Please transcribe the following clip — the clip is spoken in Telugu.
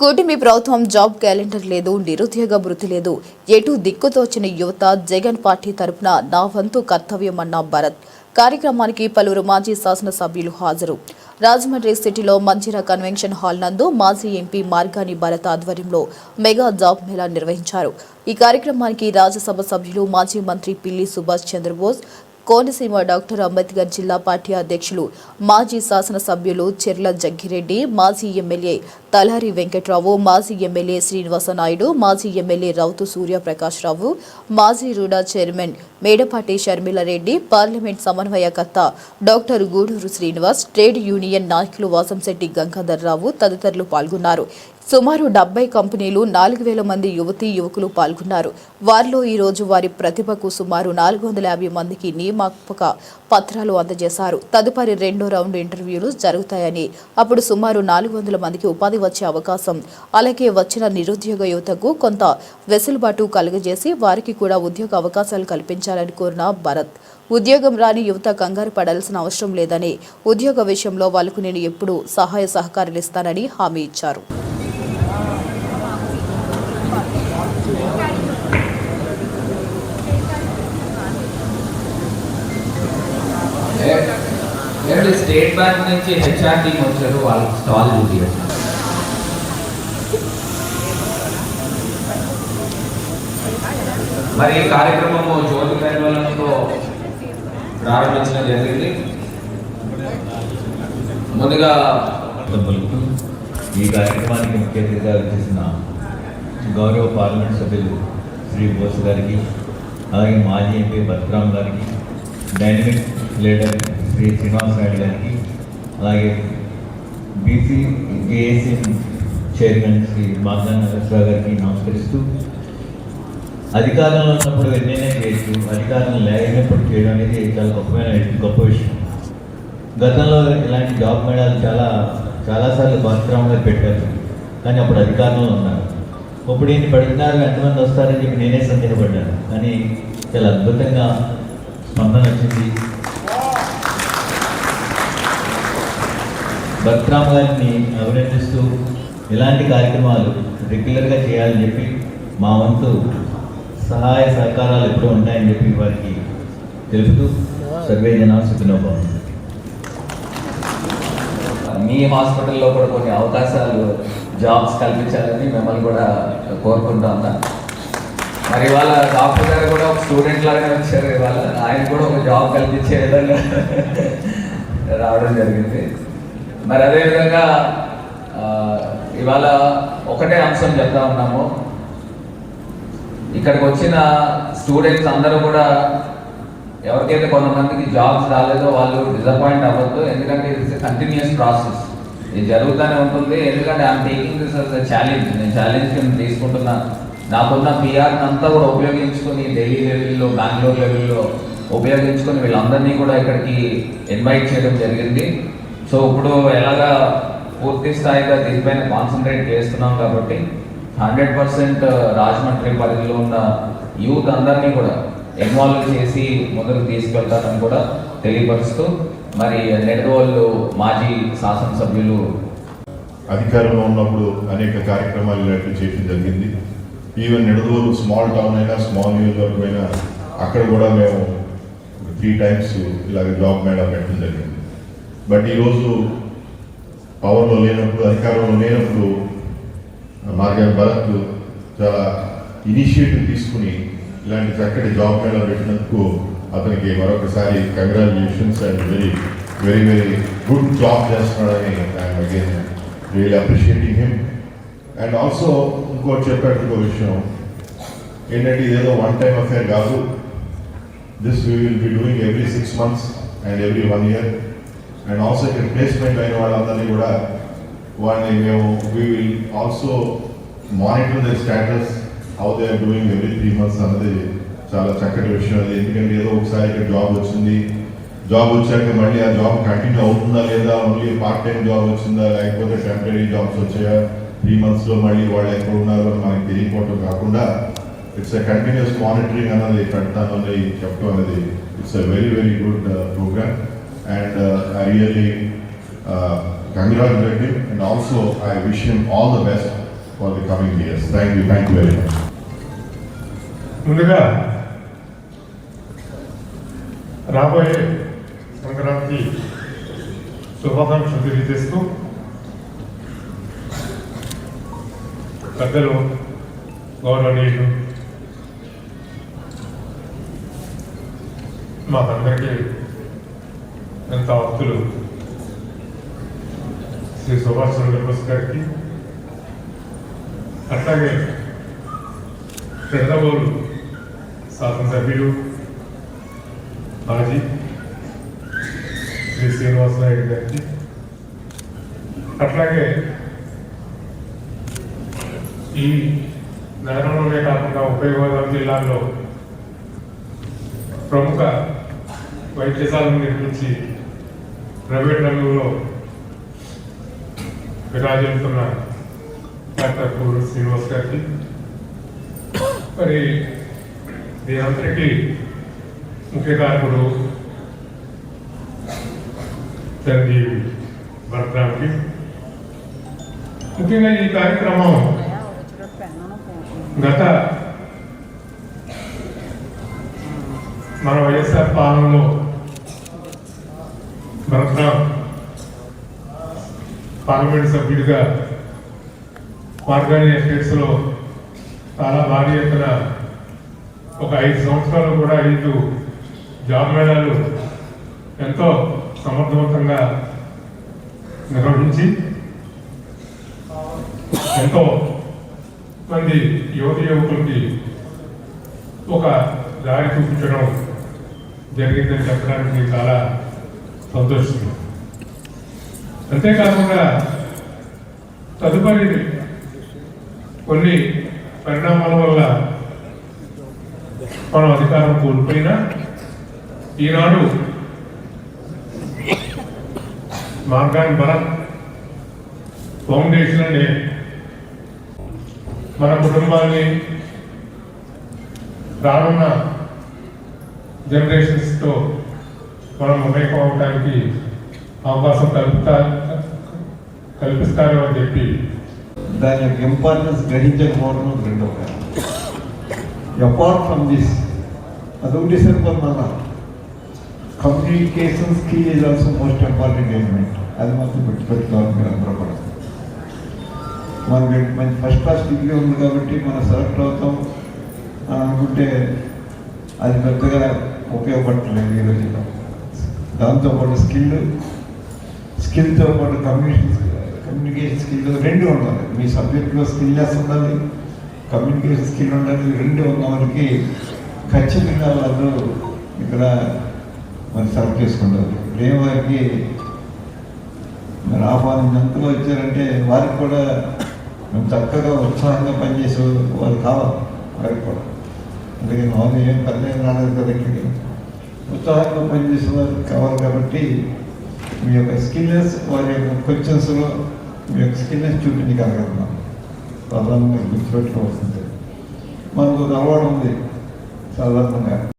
కూటమి ప్రభుత్వం జాబ్ క్యాలెండర్ లేదు నిరుద్యోగ వృత్తి లేదు. ఎటు దిక్కుతోచిన యువత జగన్ పార్టీ తరపున నా వంతు కర్తవ్యమన్న భరత్. కార్యక్రమానికి పలువురు మాజీ శాసనసభ్యులు హాజరు. రాజమండ్రి సిటీలో మంచిర కన్వెన్షన్ హాల్ నందు మాజీ ఎంపీ మార్గాని భరత్ ఆధ్వర్యంలో మెగా జాబ్ మేళా నిర్వహించారు. ఈ కార్యక్రమానికి రాజ్యసభ సభ్యులు మాజీ మంత్రి పిల్లి సుభాష్ చంద్రబోస్ కోనసీమ డాక్టర్ అంబేద్కర్ జిల్లా పార్టీ అధ్యక్షులు మాజీ శాసనసభ్యులు చెర్ల జగ్గిరెడ్డి మాజీ ఎమ్మెల్యే తలహరి వెంకట్రావు మాజీ ఎమ్మెల్యే శ్రీనివాసనాయుడు మాజీ ఎమ్మెల్యే రౌతు సూర్యప్రకాష్ రావు మాజీ RUDA chairman Medapati Sharmila Reddy parliament సమన్వయకర్త doctor Guduru Srinivas trade union నాయకులు వాసంశెట్టి గంగాధర్రావు తదితరులు పాల్గొన్నారు. సుమారు డెబ్బై కంపెనీలు నాలుగు వేల మంది యువతీ యువకులు పాల్గొన్నారు. వారిలో ఈరోజు వారి ప్రతిభకు సుమారు నాలుగు వందల యాభై మందికి నియామక పత్రాలు అందజేశారు. తదుపరి రెండో రౌండ్ ఇంటర్వ్యూలు జరుగుతాయని అప్పుడు సుమారు నాలుగు వందల మందికి ఉపాధి వచ్చే అవకాశం అలాగే వచ్చిన నిరుద్యోగ యువతకు కొంత వెసులుబాటు కలుగజేసి వారికి కూడా ఉద్యోగ అవకాశాలు కల్పించాలని కోరిన భరత్. ఉద్యోగం రాని యువత కంగారు పడాల్సిన అవసరం లేదని ఉద్యోగ విషయంలో వాళ్ళకు నేను ఎప్పుడూ సహాయ సహకారాలు ఇస్తానని హామీ ఇచ్చారు. స్టేట్ బ్యాంక్ నుంచి హెచ్ఆర్ టీం వచ్చారు వాళ్ళకి స్టాల్ డ్యూటీ మరి ఈ కార్యక్రమము జ్యోతి పేర్వలంతో ప్రారంభించడం జరిగింది ముందుగా పలుకుతూ ఈ కార్యక్రమానికి ముఖ్య అతిథిగా చేసిన గౌరవ పార్లమెంట్ సభ్యులు శ్రీ బోస్ గారికి అలాగే మాజీ ఎంపీ భద్రామ్ గారికి డైనమిక్ లీడర్ శ్రీ శ్రీనివాస్ నాయుడు గారికి అలాగే BC ASM chairman Shri Magdan Narasarao గారికి నమస్కరిస్తూ అధికారంలో ఉన్నప్పుడు నిర్ణయం చేయొచ్చు అధికారం లేనప్పుడు చేయడం అనేది చాలా గొప్పమైన గొప్ప విషయం. గతంలో ఇలాంటి జాబ్ మేళాలు చాలా చాలాసార్లు బాధ్యతగా పెట్టారు కానీ అప్పుడు అధికారంలో ఉన్నారు. ఇప్పుడు ఈయన పడుతున్నారు ఎంతమంది వస్తారని చెప్పి నేనే సందేహపడ్డాను. కానీ చాలా అద్భుతంగా స్పందన వచ్చింది. భక్తరామ్ గారిని అభినందిస్తూ ఇలాంటి కార్యక్రమాలు రెగ్యులర్గా చేయాలని చెప్పి మా వంతు సహాయ సహకారాలు ఎప్పుడూ ఉంటాయని చెప్పి వారికి తెలుపుతూ సర్వే జనా సుఖినోభవం. మీ హాస్పిటల్లో కూడా కొన్ని అవకాశాలు జాబ్స్ కల్పించాలని మిమ్మల్ని కూడా కోరుకుంటా. ఉన్నా మరి ఇవాళ డాక్టర్ గారు కూడా ఒక స్టూడెంట్ లాగానే వచ్చారు. ఇవాళ ఆయన కూడా ఒక జాబ్ కల్పించే విధంగా రావడం జరిగింది. మరి అదేవిధంగా ఇవాళ ఒకటే అంశం చెప్తా ఉన్నాము. ఇక్కడికి వచ్చిన స్టూడెంట్స్ అందరూ కూడా ఎవరికైతే కొంతమందికి జాబ్స్ రాలేదో వాళ్ళు డిసప్పాయింట్ అవ్వద్దు. ఎందుకంటే ఇట్స్ కంటిన్యూస్ ప్రాసెస్ ఇది జరుగుతూనే ఉంటుంది. ఎందుకంటే I'm taking this as challenge నేను ఛాలెంజ్ కింద తీసుకుంటున్నా. నాకున్న పిఆర్ని అంతా కూడా ఉపయోగించుకొని ఢిల్లీ లెవెల్లో బెంగళూరు లెవెల్లో ఉపయోగించుకొని వీళ్ళందరినీ కూడా ఇక్కడికి ఇన్వైట్ చేయడం జరిగింది. సో ఇప్పుడు ఎలాగా పూర్తి స్థాయిగా దీనిపైన కాన్సన్ట్రేట్ చేస్తున్నాం కాబట్టి హండ్రెడ్ పర్సెంట్ uh, రాజమండ్రి పరిధిలో ఉన్న యూత్ అందరినీ కూడా ఇన్వాల్వ్ చేసి ముందుకు తీసుకెళ్తారని కూడా తెలియపరుస్తూ మరి నెడవాళ్ళు మాజీ శాసనసభ్యులు అధికారంలో ఉన్నప్పుడు అనేక కార్యక్రమాలు ఇలాంటివి చేయడం జరిగింది. ఈవెన్ నిడదవోలు స్మాల్ టౌన్ అయినా స్మాల్ నియోజకవర్గం అయినా అక్కడ కూడా మేము త్రీ టైమ్స్ ఇలాగ జాబ్ మేడం పెట్టడం జరిగింది. బట్ ఈరోజు పవర్లో లేనప్పుడు అధికారంలో లేనప్పుడు మార్గం భరత్ చాలా ఇనిషియేటివ్ తీసుకుని ఇలాంటి చక్కటి జాబ్ మేళా పెట్టినందుకు అతనికి మరొకసారి congratulations and very very very good job చేస్తున్నాడని I'm again real appreciating him and also ఇంకోటి చెప్పాడు ఇంకో విషయం. ఏంటంటే ఇదేదో వన్ టైం అఫేర్ కాదు. This we will be doing every six months and every one year and also ఇక్కడ ప్లేస్మెంట్ అయిన వాళ్ళందరినీ కూడా వాళ్ళని మేము we will also monitor the status how they are doing every three months అన్నది చాలా చక్కటి విషయం అది. ఎందుకంటే ఏదో ఒకసారి ఇక్కడ జాబ్ వచ్చింది. జాబ్ వచ్చాక మళ్ళీ ఆ జాబ్ కంటిన్యూ అవుతుందా లేదా? ఓన్లీ పార్ట్ టైం జాబ్ వచ్చిందా? లేకపోతే టెంపరీ జాబ్స్ వచ్చాయా? త్రీ మంత్స్లో మళ్ళీ వాళ్ళు ఎక్కడ ఉన్నారో మనకి తెలియకపోవటం కాకుండా ఇట్స్ ఎ కంటిన్యూస్ మానిటరింగ్ అన్నది పెడతాను అని చెప్పడం అనేది it's a very very good programme and I really congratulate him and also I wish him all the best for the coming years thank you thank you very much ముందుగా రాబోయే సంక్రాంతి శుభాకాంక్షలు తెలియజేస్తూ పెద్దలు గౌరవనీయులు మాకందరికీ ఎంత భక్తులు శ్రీ సుభాష్ చంద్రబోస్ గారికి అట్లాగే పెద్దవాళ్ళు శాసనసభ్యులు మాజీ శ్రీ శ్రీనివాసనాయుడు గారికి అట్లాగే ఈ నగరంలోనే కాకుండా ఉభయ గోదావరి జిల్లాల్లో ప్రముఖ వైద్యశాలను నిర్మించి ప్రైవేట్ రంగంలో విరాజిల్లుతున్న డాక్టర్ పూరు శ్రీనివాస్ గారికి మరి దీనంతటికీ ముఖ్య కారకుడు చిరంజీవి భర్తానికి ముఖ్యంగా ఈ కార్యక్రమం గత మన వైఎస్ఆర్ పాలనలో భరతరామ్ పార్లమెంట్ సభ్యుడిగా మార్గాని ఎస్టేట్స్లో చాలా భారీ ఎత్తున ఒక ఐదు సంవత్సరాలు కూడా ఐదు జాబ్ మేళాలు ఎంతో సమర్థవంతంగా నిర్వహించి ఎంతో మంది యువతి యువకులకి ఒక దారి చూపించడం జరిగిందని చెప్పడానికి చాలా సంతోషం అంతేకాకుండా తదుపరి కొన్ని పరిణామాల వల్ల మనం అధికారం కోల్పోయినా ఈనాడు మార్గాన్ భరత్ ఫౌండేషన్ అనే మన కుటుంబాన్ని రానున్న జనరేషన్స్తో మనం మమేకం అవడానికి అవకాశం కలుపుతా కల్పిస్తారు అని చెప్పి. దాని యొక్క ఇంపార్టెన్స్ గ్రహించకపోవడం రెండో అపార్ట్ ఫ్రమ్ దిస్ అదొకటి సరిపోతుంది మన communication skill is also most important element అది మాత్రం గుర్తుపెట్టుకోవాలి మీరు అందరూ కూడా. మనకి మంచి ఫస్ట్ క్లాస్ డిగ్రీ ఉంది కాబట్టి మనం సెలెక్ట్ అవుతాం. అని అనుకుంటే అది పెద్దగా ఉపయోగపడట్లేదు ఈ రోజుల్లో. దాంతోపాటు స్కిల్ స్కిల్తో పాటు కమ్యూనికేషన్ కమ్యూనికేషన్ స్కిల్ రెండు ఉండాలి. మీ సబ్జెక్ట్లో స్కిల్లెస్ ఉండాలి కమ్యూనికేషన్ స్కిల్ ఉండాలి రెండు ఉన్న వారికి ఖచ్చితంగా వాళ్ళు ఇక్కడ మరి సెలెక్ట్ చేసుకుంటారు. లేని వారికి మరి ఆహ్వానం ఎంతలో వచ్చారంటే వారికి కూడా మేము చక్కగా ఉత్సాహంగా పనిచేసే వాళ్ళు కావాలి. వారికి కూడా. అందుకే మామూలు ఏం పర్లేదు రాలేదు కదా ఇక్కడికి. ఉత్సాహంగా పనిచేసే వారికి కావాలి కాబట్టి మీ యొక్క స్కిల్నెస్ వారి యొక్క క్వశ్చన్స్లో మీ యొక్క స్కిల్నెస్ చూపించగలుగుతున్నాం ప్రధానంగా గుర్తుపెట్టుకోవాల్సింది. మనకు ఒక అలవాటు ఉంది సాధారణంగా.